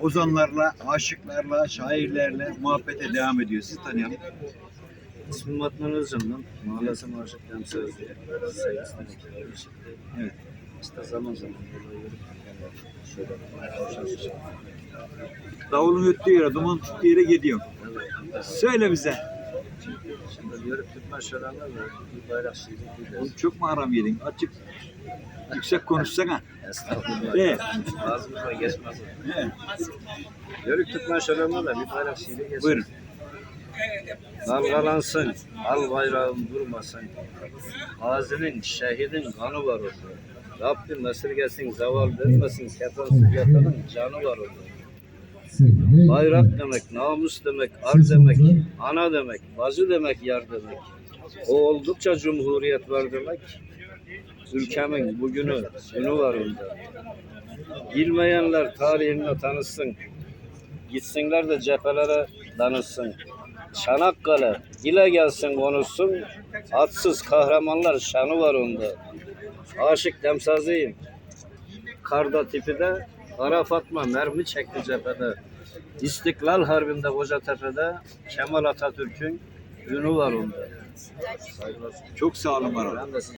ozanlarla, aşıklarla, şairlerle muhabbete devam ediyor. Sizi tanıyalım. İsmim Batman Özcan'dan. Temsil diye. Sevgisine Evet. İşte zaman zaman. Davulun öttüğü yere, duman tuttuğu yere gidiyor. Söyle bize. Yürüp tutma şölenler var. Bir bayrak şiiri Oğlum çok mu haram yedin? Açık, yüksek konuşsana. Estağfurullah. Evet. Ağzımıza geçmez. Evet. Yörük tutma şölenler var. Bir bayrak şiiri geçiyor. Buyurun. Dalgalansın, al bayrağın durmasın. Ağzının, şehidin kanı var orada. Rabbim esirgesin, zeval vermesin, kefansız yatanın canı var orada. Bayrak demek, namus demek, ar demek, ana demek, bacı demek, yar demek. O oldukça cumhuriyet var demek. Ülkemin bugünü, günü var onda. Bilmeyenler tarihini tanısın. Gitsinler de cephelere danışsın. Çanakkale dile gelsin konuşsun. Atsız kahramanlar şanı var onda. Aşık demsazıyım. Karda tipide Kara Fatma mermi çekti cephede. İstiklal Harbi'nde Kocatepe'de Kemal Atatürk'ün günü var onda. Çok sağ olun size